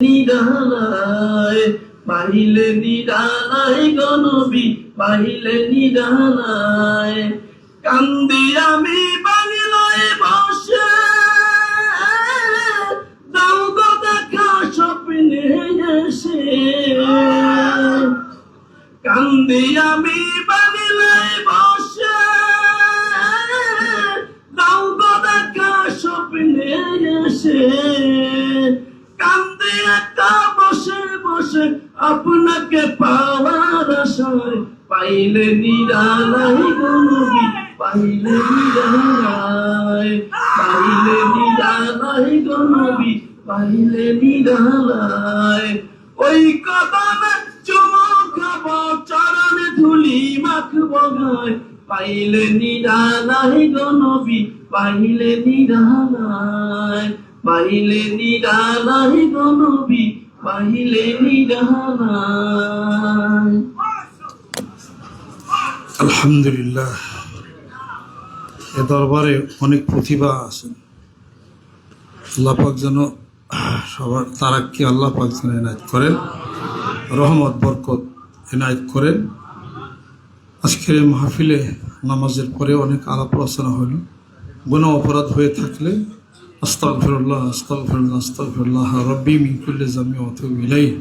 নিরালায় পাইলে নিরালায় গনবি পাইলে নিরালায়। কান্দি আমি বাংলায় বসে দাও গো দেখা স্বপ্নে এসে। কান্দি আমি পাইলে নিরালাই গনবি পাইলে নিরালাই পাইলে নিরালাই গনবি পাইলে নিরালাই ওই কদমে চুমু খাব, চরণে ধুলি মাখবো গায় পাইলে নিরালাই গনবি পাইলে নিরালাই পাইলে নিরালাই গনবি পাইলে নিরালাই আলহামদুলিল্লাহ। এ দরবারে অনেক প্রতিভা আছেন আল্লাহ পাক যেন সবার তারাক্কি আল্লাহ পাক যেন এনায়ত করেন, রহমত, বরকত এনায়ত করেন। আজকের এই মাহফিলে নামাজের পরে অনেক আলাপ আলোচনা হল। গুণা অপরাধ হয়ে থাকলে আস্তাগফিরুল্লাহ আস্তাগফিরুল্লাহ আস্তাগফিরুল্লাহ রব্বি মিন কুল্লি জামি আতুবু ইলাইহি।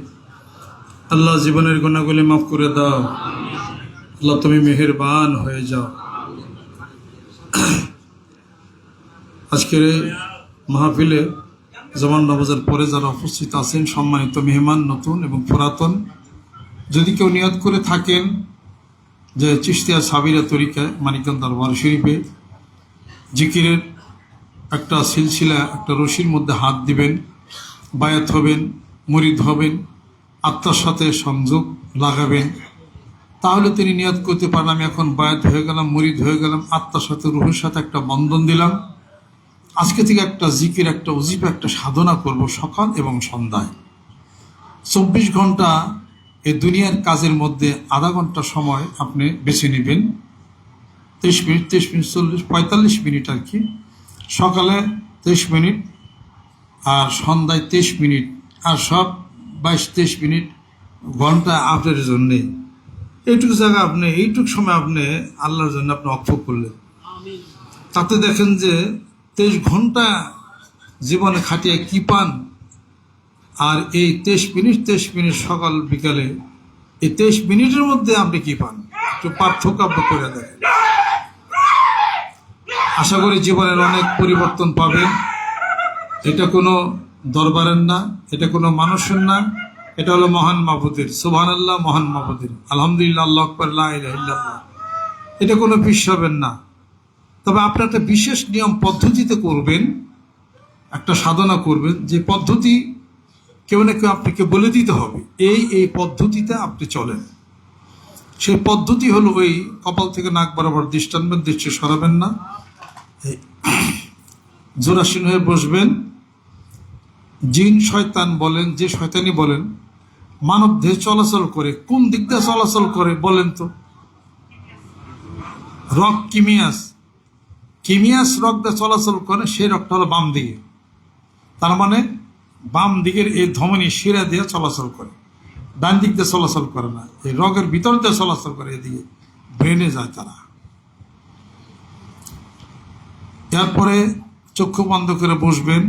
আল্লাহ জীবনের গুণাগুলি মাফ করে দাও। আল্লাহ, তুমি মেহেরবান হয়ে যাও। আজকের মাহফিলে জমান নামাজের পরে যারা উপস্থিত আছেন, সম্মানিত মেহমান, নতুন এবং পুরাতন, যদি কেউ নিয়ত করে থাকেন যে চিস্তিয়া সাবিরা তরিকায় মানিকগঞ্জ দরবার শরীফে জিকিরের একটা সিলসিলা, একটা রশির মধ্যে হাত দিবেন, বায়াত হবেন, মরিদ হবেন, আত্মার সাথে সংযোগ লাগাবেন তাহলে তিনি নিয়ত করতে পারেন, আমি এখন বায়াত হয়ে গেলাম, মরিদ হয়ে গেলাম, আত্মার সাথে, রুহের সাথে একটা বন্ধন দিলাম। আজকে থেকে একটা জিকির, একটা উজিব একটা সাধনা করব সকাল এবং সন্ধ্যায়। চব্বিশ ঘণ্টা এ দুনিয়ার কাজের মধ্যে আধা ঘণ্টা সময় আপনি বেছে নেবেন। তেইশ মিনিট তেইশ মিনিট, চল্লিশ, পঁয়তাল্লিশ মিনিট আর কি। সকালে তেইশ মিনিট আর সন্ধ্যায় তেইশ মিনিট। আর সব বাইশ, তেইশ মিনিট ঘণ্টা আপনার জন্যে। এইটুকু জায়গা আপনি এইটুকু সময় আপনি আল্লাহর জন্য আপনি অক্ষ করলেন। তাতে দেখেন যে তেইশ ঘণ্টা জীবনে খাটিয়ে কি পান? আর এই তেইশ মিনিট তেইশ মিনিট সকাল বিকালে এই তেইশ মিনিটের মধ্যে আপনি কি পান? একটু পার্থক্য আপনি করে দেখেন। আশা করি জীবনের অনেক পরিবর্তন পাবেন। এটা কোনো দরবারের না এটা কোনো মানুষের না। এটা হলো মহান মাহবুদের সুবহান আল্লাহ মহান মাহবুদের আলহামদুলিল্লাহ, আল্লাহ। এটা কোনো বিশ্ব হবেন না। তবে আপনি একটা বিশেষ নিয়ম পদ্ধতিতে করবেন, একটা সাধনা করবেন, যে পদ্ধতি কেউ না কেউ আপনাকে বলে দিতে হবে, এই এই পদ্ধতিতে আপনি চলেন। সেই পদ্ধতি হলো ওই কপাল থেকে নাক বরাবর দৃষ্টানবেন দৃষ্টি সরাবেন না। জোরাসীন হয়ে বসবেন। জিন শয়তান বলেন, যে শয়তানি বলেন মানব দেহে চলাচল করে, কোন দিক দিয়ে চলাচল করে বলেন তো? রক কিমিয়াস। কিমিয়াস রক দিয়ে চলাচল করে, সেই রকটা হলো বাম দিকে। তার মানে বাম দিকের এই ধমনী শিরা দিয়ে চলাচল করে। ডান দিক দিয়ে চলাচল করে না, এই রগের ভিতর দিয়ে চলাচল করে, এদিকে ব্রেনে যায় তারা। এরপরে চক্ষু বন্ধ করে বসবেন।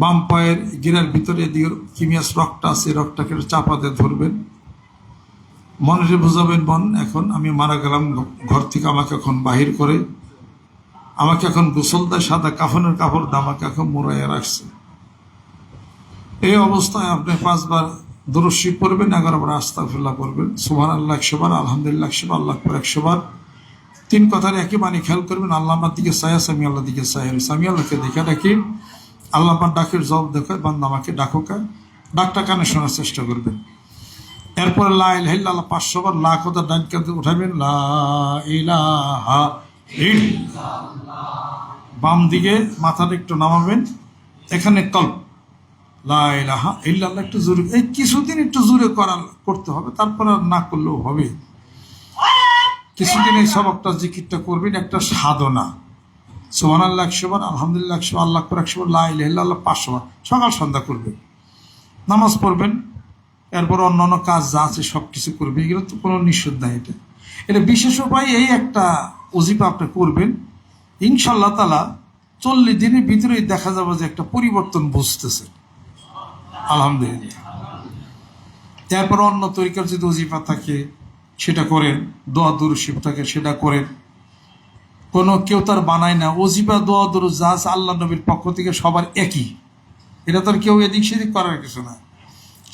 বাম পায়ের গিরার ভিতরে এদিকে কিমিয়াস রক্তটা আছে রক্তটাকে একটু চাপা দিয়ে ধরবেন। মনে বোঝাবেন মন এখন আমি মারা গেলাম, ঘর থেকে আমাকে এখন বাহির করে। আমাকে এখন গোসল দেয়, সাদা কাফনের কাপড় দিয়ে আমাকে এখন মোড়াইয়া রাখছে। এই অবস্থায় আপনি পাঁচবার দরস্বী পড়বেন, এগারোবার আস্তাফিল্লাহ পড়বেন। সুভান আল্লাহ একশোবার, আলহামদুলিল্লাহ একশো বার আল্লাহ আকবর একশো বার তিন কথার একই মানে খেয়াল করবেন, আল্লাহ আমার দিকে সায়া সামি আল্লাহ দিকে সাহের সামি আল্লাহকে দেখে ডাকি আল্লাহ আমার ডাকের জবাব দেখে বান্দা আমাকে ডাকুকা ডাকটা কানে শোনার চেষ্টা করবেন। এরপরে লা ইলাহা ইল্লাল্লাহ পাঁচশো বার লা কথা ডান কাঁধে উঠাবেন লা ইলাহা ইল্লাল্লাহ। বাম দিকে মাথাটা একটু নামাবেন। এখানে কল্প লা ইলাহা ইল্লাল্লাহ একটু জোরে। এই কিছুদিন একটু জোরে করা করতে হবে, তারপর আর না করলেও হবে। কিছুদিন এই সবকটা জিকিরটা করবেন, একটা সাধনা। সোহান আল্লাহ একশো বার আলহামদুলিল্লাহ একশো আল্লাহ একশো বার, লা ইলাহা ইল্লাল্লাহ পাঁচশো বার সকাল সন্ধ্যা করবেন নামাজ পড়বেন এরপর অন্য অন্য কাজ যা আছে সব কিছু করবে এগুলো তো কোনো নিষেধ নাই এটা। এটা বিশেষ উপায় এই একটা অজিপা আপনি করবেন ইনশাল্লাহ তালা চল্লিশ দিনের ভিতরেই দেখা যাবে যে একটা পরিবর্তন বুঝতেছে। আলহামদুলিল্লাহ। তারপর অন্য তরিকার যদি অজিফা থাকে সেটা করেন দোয়া দুরুশিব থাকে সেটা করেন। কোনো কেউ তার বানায় না। অজিফা দোয়া দুরু যা আছে আল্লাহ নবীর পক্ষ থেকে সবার একই। এটা তো কেউ এদিক সেদিক করার কিছু না।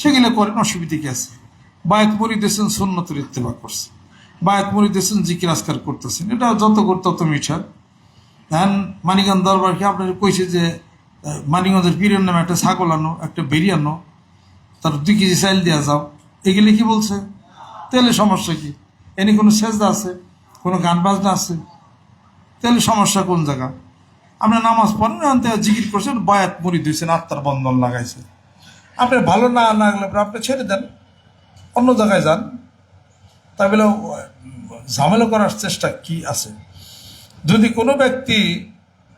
সেগুলো করেন, অসুবিধা কি আছে? বায়াত মরিদেছেন সন্ন্যতের ইত্তেবা করছে। বায়াত মরিদেছেন জিকির আসকার করতেছেন। এটা যত করতে তত মিঠার এখন মানিগঞ্জ দরবারকে আপনার কইছে যে মানিগঞ্জের পীরের নামে একটা ছাগল আনো, একটা বেরি আনো, তার দুই কেজি চাইল দেওয়া যাও। এগুলি কি বলছে? তাহলে সমস্যা কি? এনে কোনো সেজদা আছে? কোনো গান বাজনা আছে? তাহলে সমস্যা কোন জায়গা? আপনি নামাজ পড়েন আনতে জিকির করছেন বায়াত মুড়ি দিয়েছেন, আত্মার বন্ধন লাগাইছে। আপনার ভালো না লাগলে পরে আপনি ছেড়ে দেন, অন্য জায়গায় যান। তাই বলে ঝামেলা করার চেষ্টা কি আছে? যদি কোনো ব্যক্তি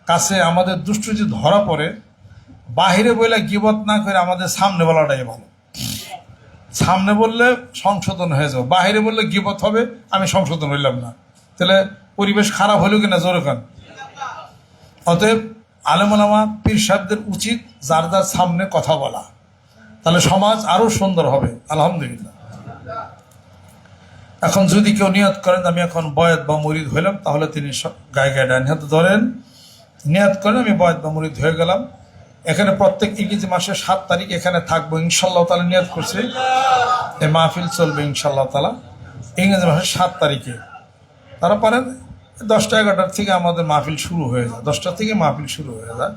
কাছে আমাদের দুষ্টু যদি ধরা পড়ে, বাহিরে বলে গিবত না করে আমাদের সামনে বলাটাই ভালো। সামনে বললে সংশোধন হয়ে যাবে, বাহিরে বললে গিবত হবে, আমি সংশোধন হইলাম না। তাহলে পরিবেশ খারাপ হলো কিনা জোরে খান অতএব আলেমলামা পীর সাহেবদের উচিত যার যার সামনে কথা বলা। তাহলে সমাজ আরও সুন্দর হবে, আলহামদুলিল্লাহ। এখন যদি কেউ নিয়ত করেন, আমি এখন বয়াত বা মরিদ হইলাম, তাহলে তিনি গায়ে গায়ে ডান হাতে ধরেন। নিয়ত করেন, আমি বয়াত বা মরিদ হয়ে গেলাম। এখানে প্রত্যেক ইংরেজি মাসের সাত তারিখ এখানে থাকব ইনশাল্লাহ তালা নিয়ত করছে। এই মাহফিল চলবে ইনশাল্লাহ তালা ইংরেজি মাসের সাত তারিখে। তারা পারেন। দশটা এগারোটার থেকে আমাদের মাহফিল শুরু হয়ে যায়। দশটা থেকে মাহফিল শুরু হয়ে যায়।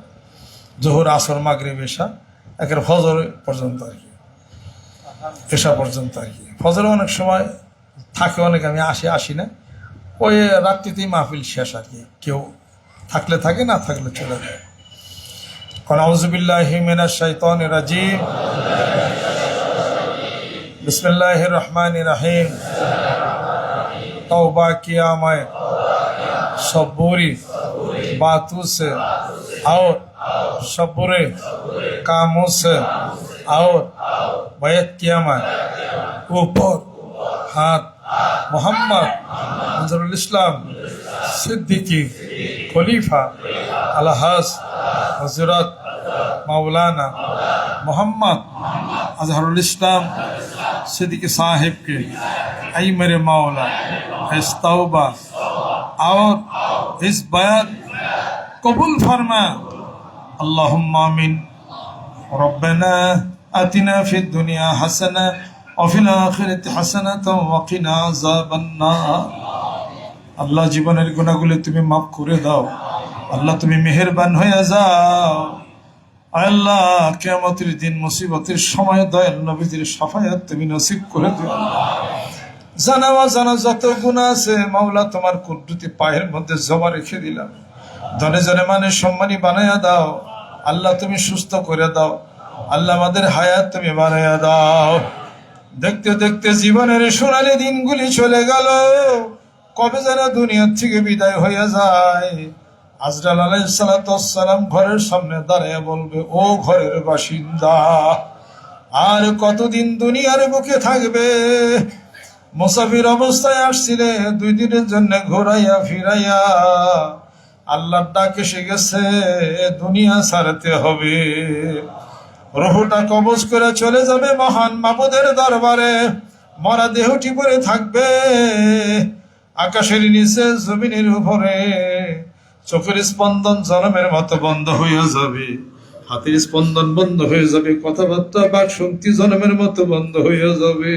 জোহর, আসর মাগরে এশা, একের ফজর পর্যন্ত আর কি। এশা পর্যন্ত আর কি। ফজরে অনেক সময় থাকে অনেক, আমি আসি আসি না। ওই রাত্রিতেই মাহফিল শেষ আর কি। কেউ থাকলে থাকে, না থাকলে চলে যায়। কারণ আউজুবিল্লাহ হিমেনা শাইতান রাজিম। বিসমিল্লাহ রহমান রাহিম। तौबा किया मैं सब बुरी बातों से और सब बुरे कामों से और बैत किया मैं ऊपर हाथ मोहम्मद इस्लाम सिद्दीकी खलीफा अलहस हज़रत मौलाना मोहम्मद अजहरुल इस्लाम सिद्दीकी साहिब के आई मेरे मौला इस तौबा और इस बैत कबूल फरमा अल्लाहुम्मामिन रब्बना अतिना फिद दुनिया हसना অফিল আখিরাতি হাসানাতাও ওয়া কিনা আল্লাহ জীবনের গুণাগুলি তুমি মাফ করে দাও। আল্লাহ তুমি মেহরবান হয়ে যাও। আল্লাহ কেমতির দিন মুসিবতের সময় দয়াল নবীদের সাফায়াত তুমি নসিব করে দাও। জানা জানা যত গুণা আছে, মাওলা তোমার কুদ্রুতি পায়ের মধ্যে জমা রেখে দিলাম। ধনে জনে মানে সম্মানী বানাইয়া দাও। আল্লাহ তুমি সুস্থ করে দাও। আল্লাহ আমাদের হায়াত তুমি বানাইয়া দাও। দেখতে দেখতে জীবনের সোনালি দিনগুলি চলে গেল। কবে যেন দুনিয়ার থেকে বিদায় হইয়া যায়। আজরাল আলাইসালাম ঘরের সামনে দাঁড়িয়ে বলবে, ও ঘরের বাসিন্দা, আর কতদিন দুনিয়ার বুকে থাকবে? মুসাফির অবস্থায় আসছিলে, দুই দিনের জন্য ঘোরাইয়া ফিরাইয়া। আল্লাহর ডাক এসে গেছে দুনিয়া ছাড়তে হবে। রহুটা কবজ করে চলে যাবে মহান মামুদের দরবারে। মরা দেহটি পরে থাকবে আকাশের নিচে, জমিনের উপরে। চোখের স্পন্দন জনমের মতো বন্ধ হয়ে যাবে। হাতের স্পন্দন বন্ধ হয়ে যাবে, কথাবার্তা, বাক শক্তি জনমের মতো বন্ধ হয়ে যাবে।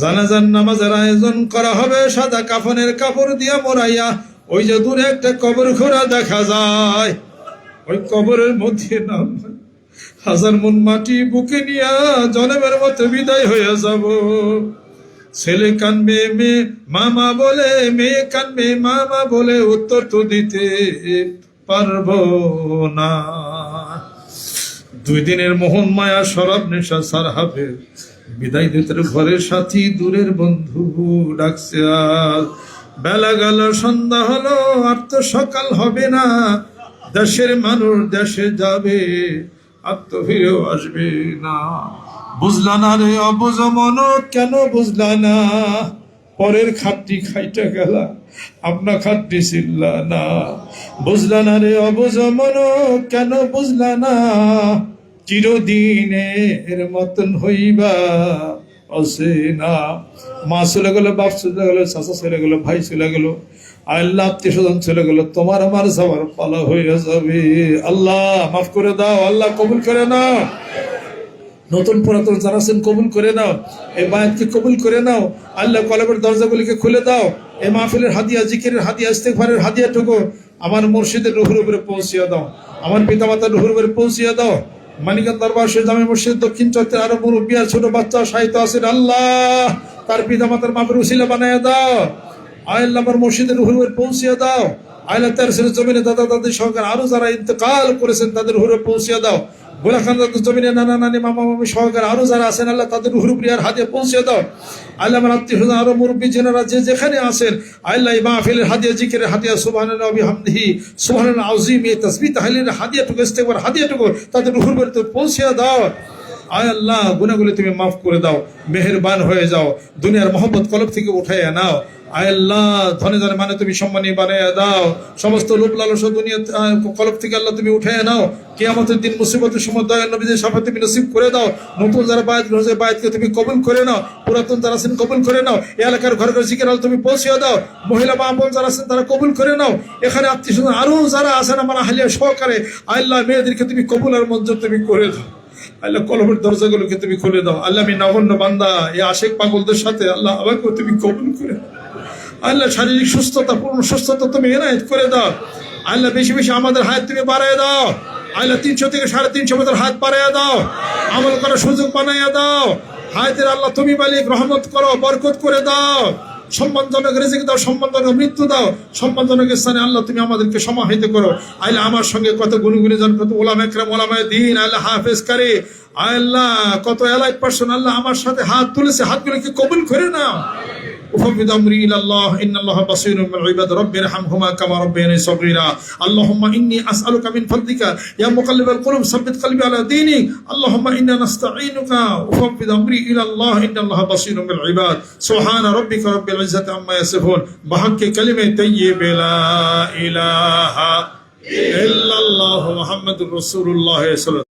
জানাজান নামাজের আয়োজন করা হবে, সাদা কাফনের কাপড় দিয়া মোড়াইয়া, ওই যে দূরে একটা কবর ঘোরা দেখা যায়। ওই কবরের মধ্যে নাম, হাজার মন মাটি বুকে নিয়া জনমের মতো বিদায় হয়ে যাব। ছেলে কানবে, মেয়ে, মামা বলে, মেয়ে কানবে, মামা বলে উত্তর তো দিতে। পারব না। দুই দিনের মোহন মায়া শরাব নেশা, সার হাফের বিদায় দিতে ঘরের সাথী, দূরের বন্ধু ডাকছে আর। বেলা গেল, সন্ধ্যা হলো, আর তো সকাল হবে না। দেশের মানুষ দেশে যাবে আর তো ফিরেও আসবে না। বুঝলা না রে অবুঝ মন কেন বুঝলা না? পরের খাটটি খাইটা গেলা, আপনা খাটটি ছিল্লা না। বুঝলা না রে অবুঝ মন কেন বুঝলা না? চিরদিনের মতন হইবা, অসে না। মা চলে গেল, বাপ চলে গেল, চাচা চলে গেল, ভাই চলে গেল, আল্লাহ আত্মীয় স্বজন চলে গেল, তোমার আমার সবার পালা হয়ে যাবে। আল্লাহ, মাফ করে দাও, আল্লাহ কবুল করে নাও। নতুন পুরাতন যারা আছেন কবুল করে নাও, এই বায়াতকে কবুল করে নাও, আল্লাহ কলমের দরজাগুলিকে খুলে দাও, এই মাহফিলের হাদিয়া, জিকিরের হাদিয়া, ইস্তেগফারের হাদিয়াটুকু আমার মুর্শিদের রুহুর উপরে পৌঁছিয়ে দাও, আমার পিতামাতার রুহুর উপরে পৌঁছিয়ে দাও মানিকান দরবার শেখ জামে মসজিদ, দক্ষিণ চত্বর আরও মুরব্বী আর ছোট বাচ্চা, সাহিত্য আছেন আল্লাহ, তার পিতামাতার মাপের উসিলা বানায় দাও আল্লাহ আমার মসজিদের রুহুর উপরে পৌঁছিয়ে দাও আল্লাহ তার জমিনে দাদা দাদি সহকারে আরও যারা ইন্তকাল করেছেন, তাদের রুহুরে পৌঁছিয়ে দাও গোলাখান জমিনে নানা নানি, মামা মামি সহকারে আরও যারা আছেন, আল্লাহ তাদের হুরুপ্রিয়ার হাতে পৌঁছে দাও। আল্লাহ আমার আত্মীয় স্বজন, আরও মুরব্বী জেনারা যে যেখানে আছেন, আল্লাহ মাহফিলের হাদিয়া জিকের হাদিয়া সুবহান নবী হামদিহি সুবহান আউজিম এ তসবি তাহলিলের হাদিয়াটুকু ইস্তেগফার হাদিয়াটুকু তাদের উপরে পৌঁছে দাও। আয় আল্লাহ গুনাহগুলি তুমি মাফ করে দাও, মেহেরবান হয়ে যাও, দুনিয়ার মহব্বত কলব থেকে উঠাইয়া নাও। আয় আল্লাহ, ধনে ধনে মানে তুমি সম্মানী বানাইয়া দাও। সমস্ত লোভ লালস দুনিয়া কলব থেকে আল্লাহ তুমি উঠাইয়া নাও। কিয়ামতের দিন মুসিবতের সময় দয়াল নবীদের সাফা তুমি নসিব করে দাও। নতুন যারা বায়াত গ্রহণ বায়াতকে তুমি কবুল করে নাও। পুরাতন যারা আছেন কবুল করে নাও। এলাকার ঘর ঘর জিকের তুমি পৌঁছিয়ে দাও। মহিলা মা বোন যারা আছেন তারা কবুল করে নাও। এখানে আত্মীয় স্বজন আরও যারা আছেন, আমার আহলিয়া সহকারে আল্লাহ, মেয়েদেরকে তুমি কবুল আর মঞ্জুর তুমি করে দাও। আল্লাহ কলমের দরজাগুলোকে তুমি খুলে দাও। আল্লাহ, আমি নগণ্য বান্দা, এই আশেক পাগলদের সাথে আল্লাহ আমাকেও তুমি কবুল করে আল্লাহ, শারীরিক সুস্থতা, পূর্ণ সুস্থতা তুমি এনায়ত করে দাও। আল্লাহ, বেশি বেশি আমাদের হাত তুমি বাড়ায় দাও। আল্লাহ, তিনশো থেকে সাড়ে তিনশো বছর হাত বাড়াইয়া দাও। আমল করার সুযোগ বানাইয়া দাও। হায়াতের আল্লাহ, তুমি মালিক, রহমত করো, বরকত করে দাও। সম্মানজনক রেজেক দাও সম্মানজনক মৃত্যু দাও। সম্মানজনক স্থানে আল্লাহ, তুমি আমাদেরকে সমাহিত করো। আল্লাহ আমার সঙ্গে কত গুণগুণী জন, কত ওলাম একরাম ওলামায় দিন আল্লাহ হাফেজ কারে। আল্লাহ, কত এলাইট পার্সন আল্লাহ আমার সাথে হাত তুলেছে হাতগুলোকে কবুল করে নাও? أفوض أمري إلى الله إن الله بصير بالعباد رب ارحمهما كما ربياني صغيرا. اللهم إني أسألك من فضلك. يا مقلب القلوب ثبت قلبي على دينك. اللهم إنا نستعينك. أفوض أمري إلى الله إن الله بصير بالعباد سبحان ربك رب العزة عما يصفون. بحق كلمة طيب لا إله إلا الله محمد رسول الله صلى الله عليه وسلم.